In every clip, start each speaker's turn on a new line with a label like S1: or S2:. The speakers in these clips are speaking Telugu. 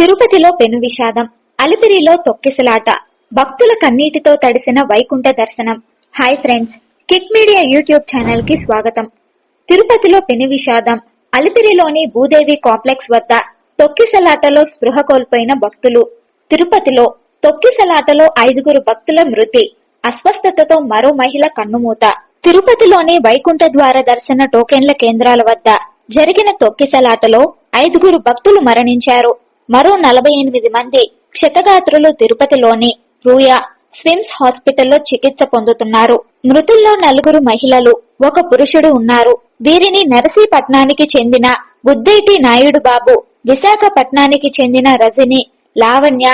S1: తిరుపతిలో పెను విషాదం అలిపిరిలో తొక్కిసలాట భక్తుల కన్నీటితో తడిసిన వైకుంఠ దర్శనం. Hi friends Kick Media YouTube ఛానల్కి స్వాగతం. తిరుపతిలో పెను విషాదం అలిపిరిలోని భూదేవి కాంప్లెక్స్ వద్ద తొక్కిసలాటలో స్పృహ కోల్పోయిన భక్తులు. తిరుపతిలో తొక్కిసలాటలో ఐదుగురు భక్తుల మృతి అస్వస్థతతో మరో మహిళ కన్నుమూత. తిరుపతిలోని వైకుంఠ ద్వార దర్శన టోకెన్ల కేంద్రాల వద్ద జరిగిన తొక్కిసలాటలో ఐదుగురు భక్తులు మరణించారు. మరో నలభై ఎనిమిది మంది క్షతగాత్రులు తిరుపతిలోని రూయా స్విమ్స్ హాస్పిటల్లో చికిత్స పొందుతున్నారు. మృతుల్లో నలుగురు మహిళలు ఒక పురుషుడు ఉన్నారు. వీరిని నరసీపట్నానికి చెందిన గుద్దేటి నాయుడు బాబు విశాఖపట్నానికి చెందిన రజని లావణ్య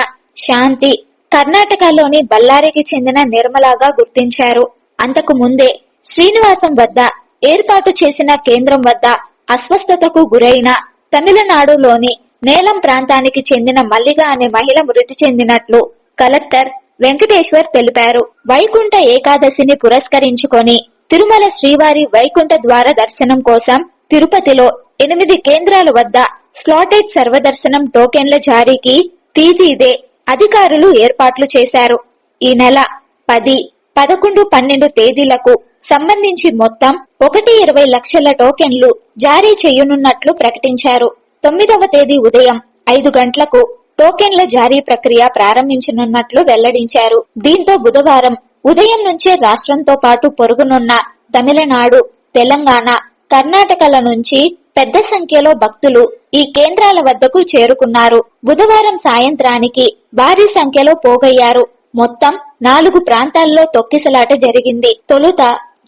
S1: శాంతి కర్ణాటకలోని బళ్ళారికి చెందిన నిర్మలాగా గుర్తించారు. అంతకు ముందే శ్రీనివాసం వద్ద ఏర్పాటు చేసిన కేంద్రం వద్ద అస్వస్థతకు గురైన తమిళనాడులోని నేలం ప్రాంతానికి చెందిన మల్లిగ అనే మహిళ మృతి చెందినట్లు కలెక్టర్ వెంకటేశ్వర్ తెలిపారు. వైకుంఠ ఏకాదశిని పురస్కరించుకొని తిరుమల శ్రీవారి వైకుంఠ ద్వార దర్శనం కోసం తిరుపతిలో ఎనిమిది కేంద్రాల వద్ద స్లాటెడ్ సర్వదర్శనం టోకెన్ల జారీకి తీజీదే అధికారులు ఏర్పాట్లు చేశారు. ఈ నెల పది పదకొండు పన్నెండు తేదీలకు సంబంధించి మొత్తం ఒకటి ఇరవై లక్షల టోకెన్లు జారీ చేయనున్నట్లు ప్రకటించారు. తొమ్మిదవ తేదీ ఉదయం ఐదు గంటలకు టోకెన్ల జారీ ప్రక్రియ ప్రారంభించనున్నట్లు వెల్లడించారు. దీంతో బుధవారం ఉదయం నుంచే రాష్ట్రంతో పాటు పొరుగునున్న తమిళనాడు తెలంగాణ కర్ణాటకల నుంచి పెద్ద సంఖ్యలో భక్తులు ఈ కేంద్రాల వద్దకు చేరుకున్నారు. బుధవారం సాయంత్రానికి భారీ సంఖ్యలో పోగయ్యారు. మొత్తం నాలుగు ప్రాంతాల్లో తొక్కిసలాట జరిగింది. తొలుత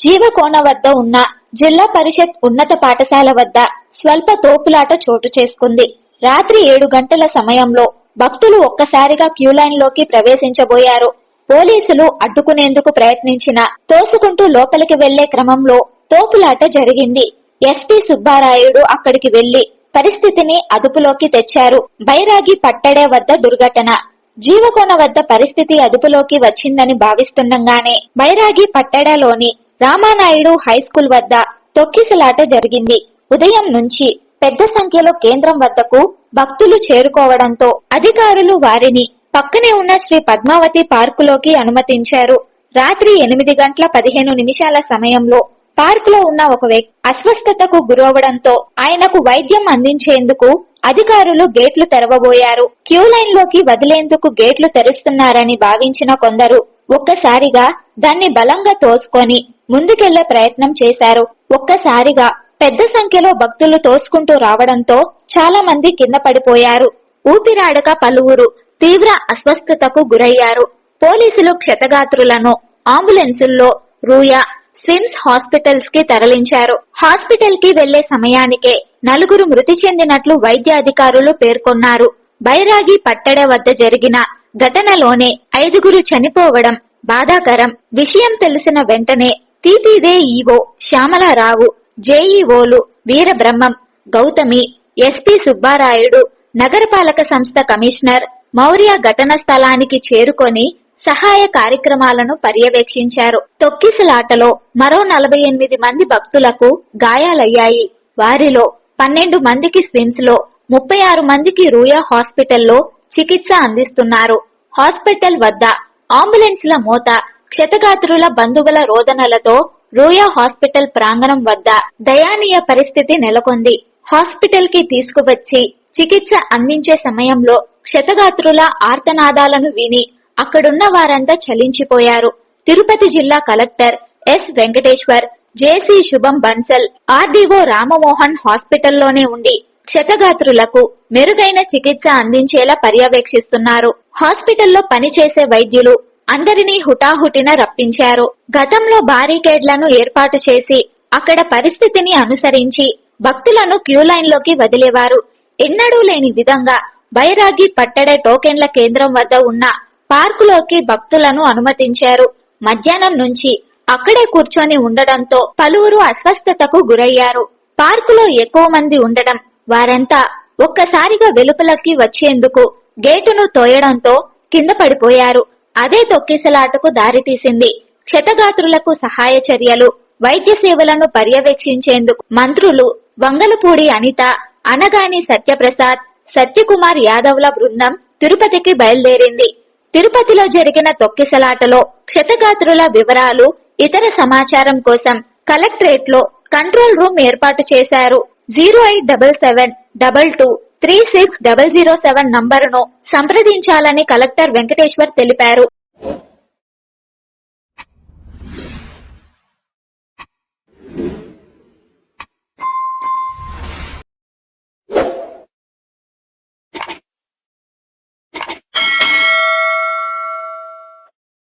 S1: జీవకోన వద్ద ఉన్న జిల్లా పరిషత్ ఉన్నత పాఠశాల వద్ద స్వల్ప తోపులాట చోటు చేసుకుంది. రాత్రి ఏడు గంటల సమయంలో భక్తులు ఒక్కసారిగా క్యూ లైన్లోకి ప్రవేశించబోయారు. పోలీసులు అడ్డుకునేందుకు ప్రయత్నించిన తోసుకుంటూ లోపలికి వెళ్ళే క్రమంలో తోపులాట జరిగింది. ఎస్పీ సుబ్బారాయుడు అక్కడికి వెళ్ళి పరిస్థితిని అదుపులోకి తెచ్చారు. బైరాగి పట్టడే వద్ద దుర్ఘటన. జీవకోన వద్ద పరిస్థితి అదుపులోకి వచ్చిందని భావిస్తుండగానే బైరాగి పట్టడలోని రామానాయుడు హై స్కూల్ వద్ద తొక్కిసలాట జరిగింది. ఉదయం నుంచి పెద్ద సంఖ్యలో కేంద్రం వద్దకు భక్తులు చేరుకోవడంతో అధికారులు వారిని పక్కనే ఉన్న శ్రీ పద్మావతి పార్కులోకి అనుమతించారు. రాత్రి ఎనిమిది గంటల పదిహేను నిమిషాల సమయంలో పార్కులో ఉన్న ఒక వ్యక్తి అస్వస్థతకు గురవడంతో ఆయనకు వైద్యం అందించేందుకు అధికారులు గేట్లు తెరవబోయారు. క్యూ లైన్లోకి వదిలేందుకు గేట్లు తెరుస్తున్నారని భావించిన కొందరు ఒక్కసారిగా దాన్ని బలంగా తోసుకొని ముందుకెళ్ళే ప్రయత్నం చేశారు. ఒక్కసారిగా పెద్ద సంఖ్యలో భక్తులు తోసుకుంటూ రావడంతో చాలా మంది కింద పడిపోయారు. ఊపిరాడక పలువురు తీవ్ర అస్వస్థతకు గురయ్యారు. పోలీసులు క్షతగాత్రులను అంబులెన్సుల్లో రూయా స్విమ్స్ హాస్పిటల్స్కి తరలించారు. హాస్పిటల్కి వెళ్ళే సమయానికే నలుగురు మృతి చెందినట్లు వైద్యాధికారులు పేర్కొన్నారు. బైరాగి పట్టడ వద్ద జరిగిన ఘటనలోనే ఐదుగురు చనిపోవడం బాధాకరం. విషయం తెలిసిన వెంటనే టీటీదే ఈవో శ్యామలారావు జేఈఓలు వీరబ్రహ్మం గౌతమి ఎస్పీ సుబ్బారాయుడు నగరపాలక సంస్థ కమిషనర్ మౌర్య ఘటన స్థలానికి చేరుకొని సహాయ కార్యక్రమాలను పర్యవేక్షించారు. తొక్కిసలాటలో మరో నలభై ఎనిమిది మంది భక్తులకు గాయాలయ్యాయి. వారిలో పన్నెండు మందికి స్విమ్స్లో ముప్పై ఆరు మందికి రూయా హాస్పిటల్లో చికిత్స అందిస్తున్నారు. హాస్పిటల్ వద్ద అంబులెన్స్ల మోత క్షతగాత్రుల బంధువుల రోదనలతో రూయా హాస్పిటల్ ప్రాంగణం వద్ద దయానీయ పరిస్థితి నెలకొంది. హాస్పిటల్కి తీసుకువచ్చి చికిత్స అందించే సమయంలో క్షతగాత్రుల ఆర్తనాదాలను విని అక్కడున్న వారంతా చలించిపోయారు. తిరుపతి జిల్లా కలెక్టర్ ఎస్ వెంకటేశ్వర్ జేసీ శుభం బన్సల్ ఆర్డీఓ రామమోహన్ హాస్పిటల్లోనే ఉండి క్షతగాత్రులకు మెరుగైన చికిత్స అందించేలా పర్యవేక్షిస్తున్నారు. హాస్పిటల్లో పనిచేసే వైద్యులు అందరినీ హుటాహుటిన రప్పించారు. గతంలో బారికేడ్లను ఏర్పాటు చేసి అక్కడ పరిస్థితిని అనుసరించి భక్తులను క్యూ వదిలేవారు. ఎన్నడూ లేని విధంగా బైరాగి పట్టడే టోకెన్ల కేంద్రం వద్ద ఉన్న పార్కులోకి భక్తులను అనుమతించారు. మధ్యాహ్నం నుంచి అక్కడే కూర్చొని ఉండడంతో పలువురు అస్వస్థతకు గురయ్యారు. పార్కులో ఎక్కువ మంది ఉండడం వారంతా ఒక్కసారిగా వెలుపలకి వచ్చేందుకు గేటును తోయడంతో కింద పడిపోయారు. అదే తొక్కిసలాటకు దారితీసింది. క్షతగాత్రులకు సహాయ చర్యలు వైద్య సేవలను పర్యవేక్షించేందుకు మంత్రులు వంగలపూడి అనిత అనగాని సత్యప్రసాద్ సత్యకుమార్ యాదవ్ల బృందం తిరుపతికి బయలుదేరింది. తిరుపతిలో జరిగిన తొక్కిసలాటలో క్షతగాత్రుల వివరాలు ఇతర సమాచారం కోసం కలెక్టరేట్లో కంట్రోల్ రూమ్ ఏర్పాటు చేశారు. Zero eight double seven double two three six double zero seven నంబరును సంప్రదించాలని కలెక్టర్ వెంకటేశ్వర్ తెలిపారు.